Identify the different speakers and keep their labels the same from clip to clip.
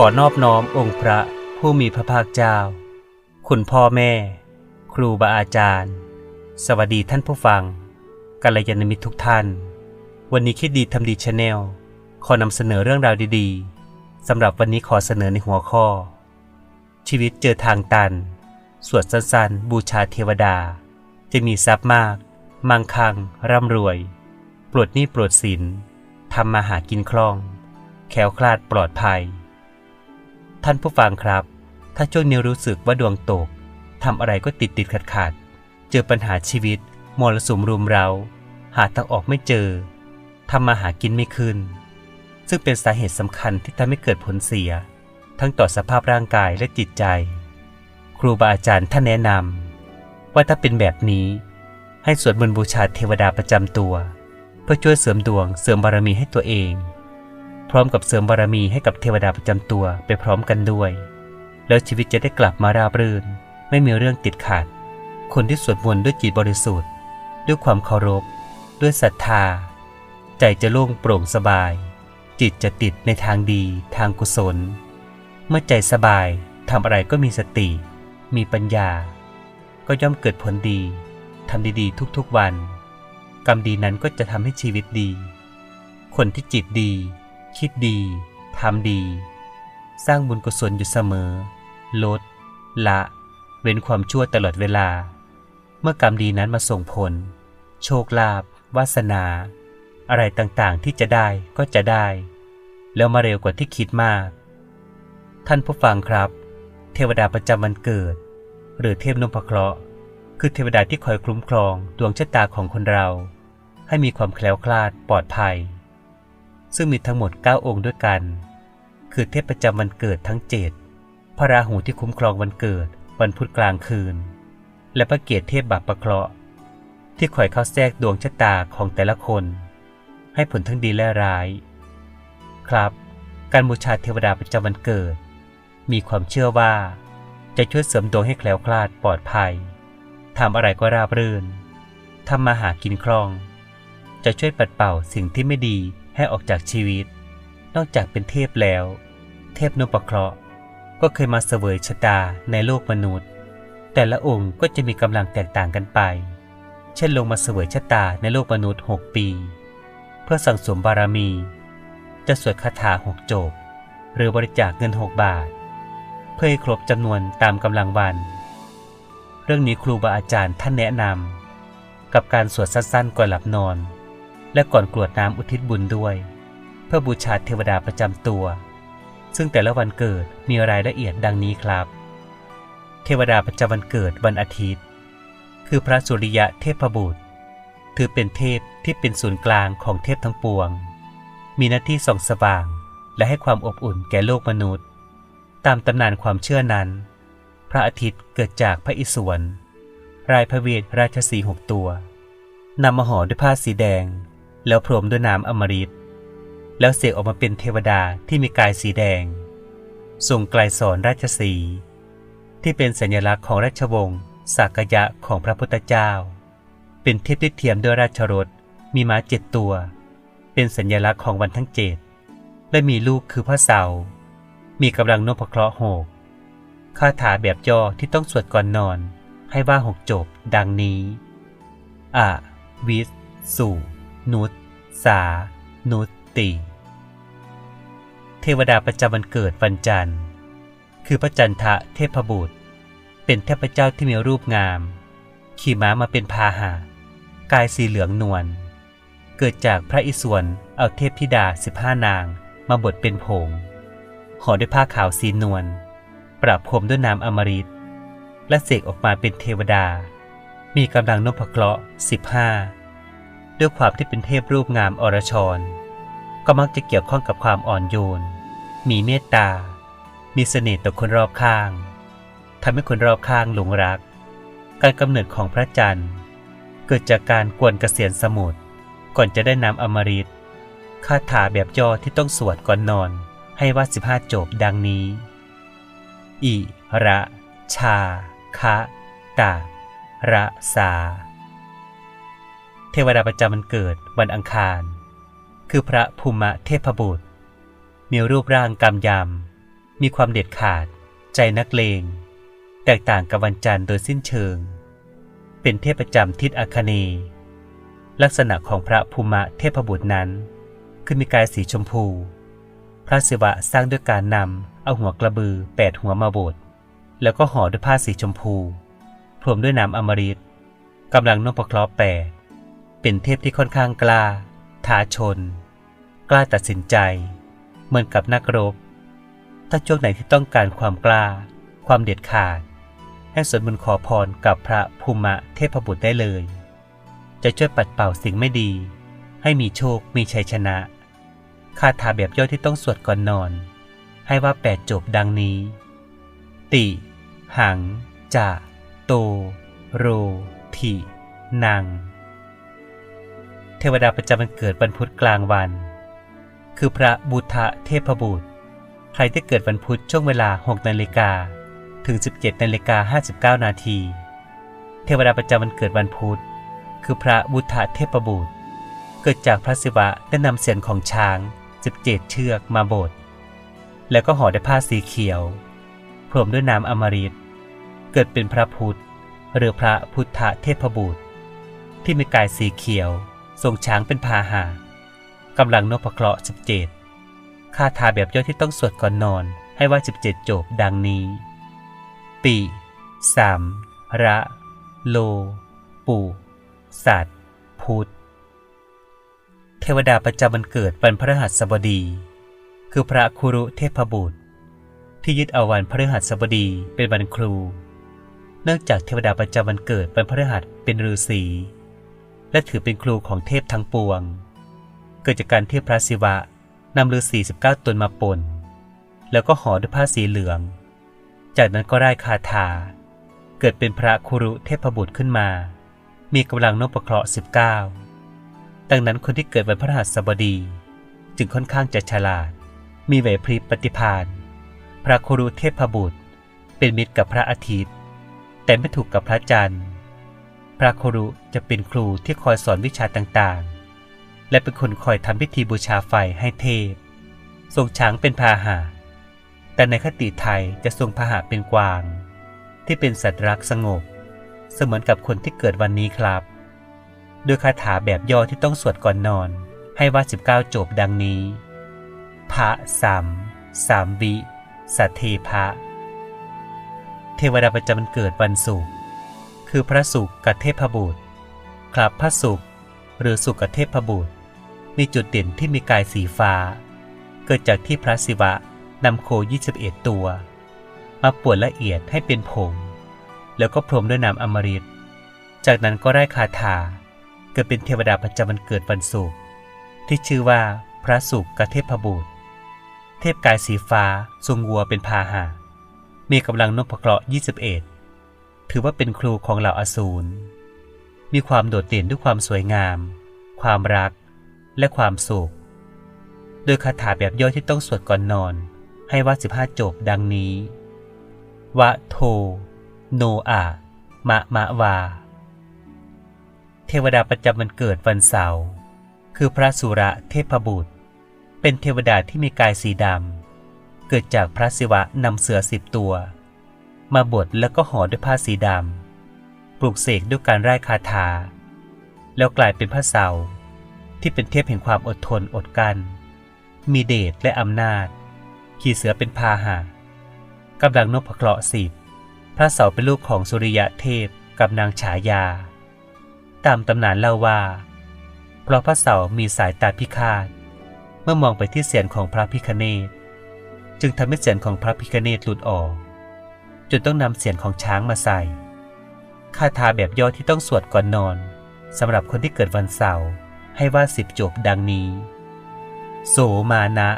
Speaker 1: ขอนอบน้อมองค์พระผู้มีพระภาคเจ้า คุณพ่อแม่ ครูบาอาจารย์ สวัสดีท่านผู้ฟังกัลยาณมิตรทุกท่าน วันนี้คิดดีทำดีชาแนลขอนำเสนอเรื่องราวดีๆสำหรับวันนี้ขอเสนอในหัวข้อ ชีวิตเจอทางตัน สวดสั้นๆบูชาเทวดา จะมีทรัพย์มาก มั่งคั่งร่ำรวย ปลดหนี้ปลดสินทำมาหากินคล่องแคล้วคลาดปลอดภัย ท่านผู้ฟังครับ ถ้าช่วงนี้รู้สึกว่าดวงตกทำอะไรก็ติดติดขัดขัดๆเจอปัญหาชีวิตมรสุมรุมเรา หาทางออกไม่เจอทำมาหากินไม่ขึ้น ซึ่งเป็นสาเหตุสำคัญที่ทำให้เกิดผลเสีย ทั้งต่อสภาพร่างกายและจิตใจ ครูบาอาจารย์ท่านแนะนำว่าถ้าเป็นแบบนี้ ให้สวดมนต์บูชาเทวดาประจำตัว เพื่อช่วยเสริมดวงเสริมบารมีให้ตัวเอง พร้อมกับเสริมบารมีให้กับเทวดาประจำตัวไปพร้อมกันด้วย แล้วชีวิตจะได้กลับมาราบรื่น ไม่มีเรื่องติดขัด คนที่สวดมนต์ด้วยจิตบริสุทธิ์ ด้วยความเคารพ ด้วยศรัทธา ใจจะโล่งโปร่งสบาย จิตจะติดในทางดีทางกุศล เมื่อใจสบายทำอะไรก็มีสติ มีปัญญา ก็ย่อมเกิดผลดีทำดีๆ ทุกๆวัน กรรมดีนั้นก็จะทำให้ชีวิตดี คนที่จิตดี คิดดี ทำดี สร้างบุญกุศลอยู่เสมอ ลด ละ เว้นความชั่วตลอดเวลา เมื่อกรรมดีนั้นมาส่งผล โชคลาภวาสนา อะไรต่างๆที่จะได้ก็จะได้ แล้วมาเร็วกว่าที่คิดมาก ท่านผู้ฟังครับ เทวดาประจำวันเกิด หรือเทพนพเคราะห์คือเทวดาที่คอยคุ้มครองดวงชะตาของคนเรา ให้มีความแคล้วคลาดปลอดภัย ซึ่งมีทั้งหมด 9 องค์ด้วยกัน คือเทพประจำวันเกิดทั้ง 7 พระราหูที่คุ้มครองวันเกิด วันพุธกลางคืน และพระเกียรติเทพบัพประเคราะห์ที่คอยเข้าแทรกดวงชะตาของแต่ละคน ให้ผลทั้งดีและร้าย ครับ การบูชาเทวดาประจำวันเกิด มีความเชื่อว่า จะช่วยเสริมดวงให้แคล้วคลาดปลอดภัยทำอะไรก็ราบรื่นทำมาหากินคล่อง จะช่วยปัดเป่าสิ่งที่ไม่ดี ให้ออกจากชีวิต นอกจากเป็นเทพแล้ว เทพนพเคราะห์ก็เคยมาเสวยชะตาในโลกมนุษย์ แต่ละองค์ก็จะมีกำลังแตกต่างกันไป เช่นลงมาเสวยชะตาในโลกมนุษย์ 6 ปี เพื่อสั่งสมบารมี จะสวดคาถาหกจบ หรือบริจาคเงิน 6 บาท เพื่อให้ครบจำนวนตามกำลังวัน เรื่องนี้ครูบาอาจารย์ท่านแนะนำกับการสวดสั้นๆก่อนหลับนอน และก่อนกรวดน้ำอุทิศบุญด้วย เพื่อบูชาเทวดาประจำตัว ซึ่งแต่ละวันเกิดมีรายละเอียดดังนี้ครับ เทวดาประจำวันเกิดวันอาทิตย์ คือพระสุริยะเทพบุตร ถือเป็นเทพที่เป็นศูนย์กลางของเทพทั้งปวง มีหน้าที่ส่องสว่างและให้ความอบอุ่นแก่โลกมนุษย์ ตามตำนานความเชื่อนั้น พระอาทิตย์เกิดจากพระอิศวรรายพระเวทราชสีห์หกตัวนำมาห่อด้วยผ้าสีแดง แล้วพรมด้วยน้ำอมฤตแล้วเสกออกมาเป็นเทวดาที่มีกายสีแดงทรงไกลสอนราชสี ที่เป็นสัญลักษณ์ของราชวงศ์สากยะของพระพุทธเจ้า เป็นเทพที่เทียมด้วยราชรถมีม้าเจ็ดตัว เป็นสัญลักษณ์ของวันทั้งเจ็ดและมีลูกคือพระเสา มีกำลังนพเคราะห์หกคาถาแบบย่อที่ต้องสวดก่อนนอน ให้ว่าหกจบ ดังนี้ อะ วิสสุ นุตสา นุติ เทวดาประจำวันเกิดวันจันทร์ คือพระจันทะเทพบุตร เป็นเทพเจ้าที่มีรูปงาม ขี่ม้ามาเป็นพาหะกายสีเหลืองนวล เกิดจากพระอิศวรเอาเทพธิดาสิบห้านางมาบดเป็นผง ห่อด้วยผ้าขาวสีนวล ประพรมด้วยน้ำอมฤต และเสกออกมาเป็นเทวดา มีกำลังนพเคราะห์สิบห้า ด้วยความที่เป็นเทพรูปงามอรชร ก็มักจะเกี่ยวข้องกับความอ่อนโยน มีเมตตา มีเสน่ห์ต่อคนรอบข้าง ทำให้คนรอบข้างหลงรัก การกำเนิดของพระจันทร์ เกิดจากการกวนเกษียณสมุทร ก่อนจะได้นำอมฤตคาถาแบบย่อที่ต้องสวดก่อนนอน ให้ว่าสิบห้าจบดังนี้ อิระ ชา คะ ตา ระสา เทวดาประจำวันเกิดวันอังคาร คือพระภูมิเทพบุตร มีรูปร่างกำยำ มีความเด็ดขาด ใจนักเลง แตกต่างกับวันจันทร์โดยสิ้นเชิง เป็นเทพประจำทิศอาคเนลักษณะของพระภูมะเทพบุตรนั้น คือมีกายสีชมพู พระศิวะสร้างด้วยการนำเอาหัวกระบือแปดหัวมาบดแล้วก็ห่อด้วยผ้าสีชมพู พรมด้วยน้ำอมฤตกำลังนพเคราะห์แปด เป็นเทพที่ค่อนข้างกล้า ท้าชน กล้าตัดสินใจ เหมือนกับนักรบ ถ้าช่วงไหนที่ต้องการความกล้า ความเด็ดขาด ให้สวดมนต์ขอพรกับพระภูมะเทพบุตรได้เลย จะช่วยปัดเป่าสิ่งไม่ดี ให้มีโชค มีชัยชนะ คาถาแบบย่อยที่ต้องสวดก่อนนอน ให้ว่าแปดจบดังนี้ ติ หัง จะ โต โรทินัง เทวดาประจำวันเกิดวันพุธกลางวัน คือพระบุทะเทพบุตร ใครที่เกิดวันพุธช่วงเวลา 6 นาฬิกา ถึง 17 นาฬิกา 59 นาที เทวดาประจำวันเกิดวันพุธ คือพระบุทะเทพบุตร เกิดจากพระศิวะได้นำเสียนของช้าง 17 เชือกมาบด แล้วก็ห่อด้วยผ้าสีเขียว พรมด้วยน้ำอมฤต เกิดเป็นพระพุทธ หรือพระพุทธเทพบุตรที่มีกายสีเขียว ทรงช้างเป็นพาหะกำลังนพเคราะห์17คาถาแบบย่อที่ต้องสวดก่อนนอนให้ว่า 17 จบดังนี้ปิสามระ โลปุสัตว์ พุทธ เทวดาประจำวันเกิดวันพฤหัสบดี คือพระคุรุเทพบุตร ที่ยึดเอาวันพฤหัสบดีเป็นวันครู เนื่องจากเทวดาประจำวันเกิดวันพฤหัสเป็นฤาษี และถือเป็นครูของเทพทั้งปวง เกิดจากการที่พระศิวะนำฤาษี19ตนมาปนแล้วก็ห่อด้วยผ้าสีเหลือง จากนั้นก็ไร้คาถา เกิดเป็นพระคุรุเทพบุตรขึ้นมา มีกำลังนพเคราะห์19ดังนั้นคนที่เกิดวันพฤหัสบดี จึงค่อนข้างจะฉลาด มีไหวพริบปฏิภาณพระคุรุเทพบุตร เป็นมิตรกับพระอาทิตย์ แต่ไม่ถูกกับพระจันทร์ พระครุจะเป็นครูที่คอยสอนวิชาต่างๆ และเป็นคนคอยทำพิธีบูชาไฟให้เทพ ทรงช้างเป็นพาหะแต่ในคติไทยจะทรงพาหะเป็นกวาง ที่เป็นสัตว์รักสงบ เสมือนกับคนที่เกิดวันนี้ครับ โดยคาถาแบบย่อที่ต้องสวดก่อนนอนให้ว่า 19 จบดังนี้พระสามสามวิสัทเทพะ เทวดาประจำวันเกิดวันศุกร์ คือพระศุกกับเทพบุตรครับพระศุกหรือศุกกับเทพบุตรมีจุดเด่นที่มีกายสีฟ้า เกิดจากที่พระศิวะนำโค 21 ตัว มาปวนละเอียดให้เป็นผง แล้วก็พรมด้วยน้ำอมฤตจากนั้นก็ได้คาถา เกิดเป็นเทวดาประจำวันเกิดวันศุกร์ที่ชื่อว่าพระศุกกับเทพบุตร เทพกายสีฟ้าทรงวัวเป็นพาหะมีกำลังนพเคราะห์21 ถือว่าเป็นครูของเหล่าอสูร มีความโดดเด่นด้วยความสวยงาม ความรัก และความสุข โดยคาถาแบบย่อยที่ต้องสวดก่อนนอน ให้ว่า15จบดังนี้ วะโท โนอะมะมะวา เทวดาประจำวันเกิดวันเสาร์ คือพระสุระเทพบุตร เป็นเทวดาที่มีกายสีดำ เกิดจากพระศิวะนำเสือสิบตัว มาบดแล้วก็ห่อด้วยผ้าสีดำปลูกเสกด้วยการไร้คาถา แล้วกลายเป็นพระเสาที่เป็นเทพแห่งความอดทนอดกลั้นมีเดชและอำนาจ ขี่เสือเป็นพาหะกำลังนพเคราะห์สิบพระเสาเป็นลูกของสุริยะเทพกับนางฉายา ตามตำนานเล่าว่า เพราะพระเสามีสายตาพิฆาต เมื่อมองไปที่เสียนของพระพิคเนตจึงทำให้เสียนของพระพิคเนตหลุดออก จนต้องนำเสียนของช้างมาใส่คาถาแบบย่อที่ต้องสวดก่อนนอนสำหรับคนที่เกิดวันเสาร์ให้ว่าสิบจบดังนี้ โสมานะ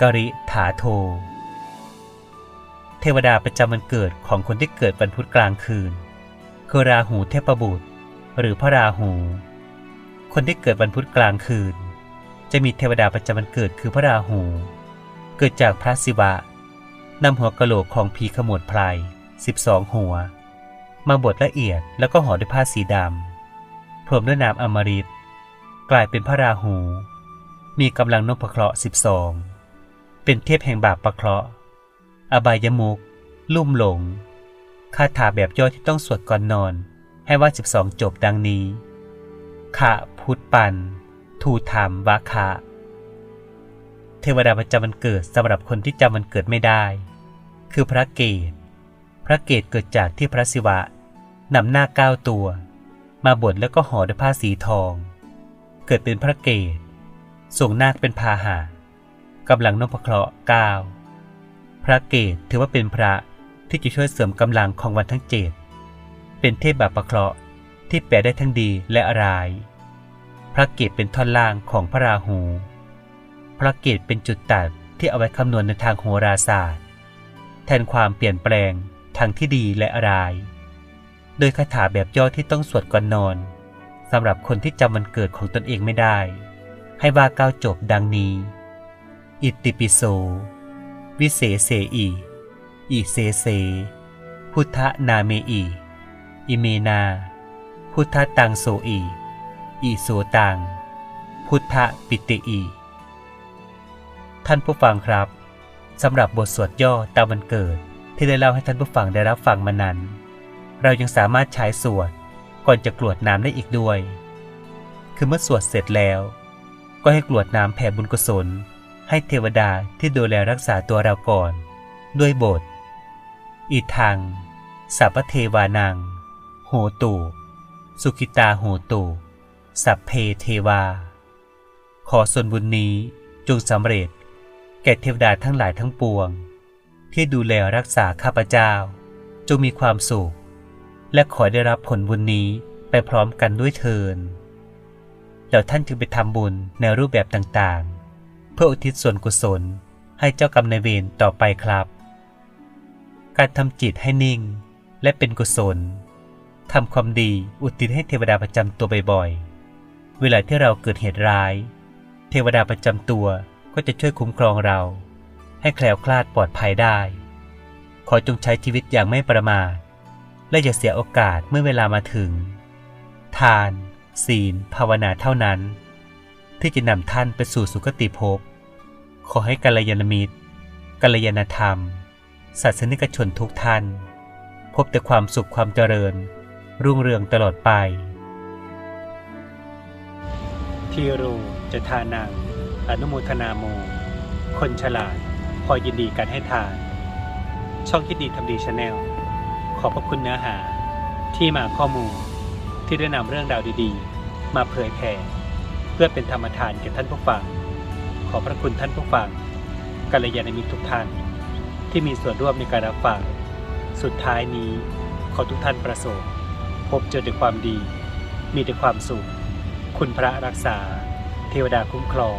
Speaker 1: กริถาโท เทวดาประจำวันเกิดของคนที่เกิดวันพุธกลางคืน คือราหูเทพบุตร หรือพระราหู คนที่เกิดวันพุธกลางคืน จะมีเทวดาประจำวันเกิดคือพระราหู เกิดจากพระศิวะ นำหัวกะโหลกของผีขมวดไพร12 หัว มาบดละเอียดแล้วก็ห่อด้วยผ้าสีดำพรมด้วยน้ำอมฤตกลายเป็นพระราหู มีกำลังนพเคราะห์12 เป็นเทพแห่งบาปประเคราะห์ อบายมุก ลุ่มหลง คาถาแบบย่อที่ต้องสวดก่อนนอน ให้ว่า 12 จบดังนี้ ขะพุทปัน ทูธรรมวะคะเทวดาประจำวันเกิดสำหรับคนที่จำวันเกิดไม่ได้ คือพระเกศพระเกศเกิดจากที่พระศิวะนำหน้าก้าตัว มาบดแล้วก็ห่อด้วยผ้าสีทอง เกิดเป็นพระเกศส่งนาคเป็นพาหะกำลังนพเคราะห์ก้าวพระเกศถือว่าเป็นพระที่จะช่วยเสริมกำลังของวันทั้งเจ็ดเป็นเทพบาปเคราะห์ที่แปลได้ทั้งดีและร้าย พระเกศเป็นท่อนล่างของพระราหู พระเกศเป็นจุดตัดที่เอาไว้คำนวณในทางโหราศาสตร์ แทนความเปลี่ยนแปลงทางที่ดีและร้าย โดยคาถาแบบย่อที่ต้องสวดก่อนนอนสำหรับคนที่จำวันเกิดของตนเองไม่ได้ ให้ว่าก้าวจบดังนี้ อิติปิโส วิเศษเสอี อิเสเส พุทธนาเมอี อิเมนา พุทธตังโสอีอิโสตัง พุทธปิติอี ท่านผู้ฟังครับ สำหรับบทสวดย่อตามวันเกิดที่ได้เล่าให้ท่านผู้ฟังได้รับฟังมานั้น เรายังสามารถใช้สวดก่อนจะกรวดน้ำได้อีกด้วย คือเมื่อสวดเสร็จแล้ว ก็ให้กรวดน้ำแผ่บุญกุศล ให้เทวดาที่ดูแลรักษาตัวเราก่อน ด้วยบท อีทังสัพเทวานัง โหตูสุขิตาโหตูสัพเพเทวา ขอส่วนบุญนี้จงสำเร็จ แก่เทวดาทั้งหลายทั้งปวง ที่ดูแลรักษาข้าพเจ้า จงมีความสุข และขอได้รับผลบุญนี้ไปพร้อมกันด้วยเทินแล้วท่านจึงไปทำบุญในรูปแบบต่างๆ เพื่ออุทิศส่วนกุศลให้เจ้ากรรมนายเวรต่อไปครับ การทำจิตให้นิ่งและเป็นกุศลทำความดีอุทิศให้เทวดาประจำตัวบ่อยๆ เวลาที่เราเกิดเหตุร้าย เทวดาประจำตัว ก็จะช่วยคุ้มครองเรา ให้แคล้วคลาดปลอดภัยได้ ขอจงใช้ชีวิตอย่างไม่ประมาทและอย่าเสียโอกาสเมื่อเวลามาถึง ทาน ศีล ภาวนาเท่านั้น ที่จะนำท่านไปสู่สุคติภพ ขอให้กัลยาณมิตรกัลยาณธรรม ศาสนิกชนทุกท่าน พบแต่ความสุขความเจริญ รุ่งเรืองตลอดไป ทีโรจะทานัง อนุโมทนาโม คนฉลาดพอยินดีกันให้ทาน ช่องคิดดีทำดีชาแนลขอบพระคุณเนื้อหาที่มาข้อมูลที่ได้นำเรื่องราวดีๆ มาเผยแผ่เพื่อเป็นธรรมทานแก่ท่านผู้ฟัง ขอบพระคุณท่านผู้ฟังกัลยาณมิตรทุกท่าน ที่มีส่วนร่วมในการรับฟัง สุดท้ายนี้ขอทุกท่านประสบ พบเจอแต่ความดี มีแต่ความสุข คุณพระรักษา เทวดาคุ้มครอง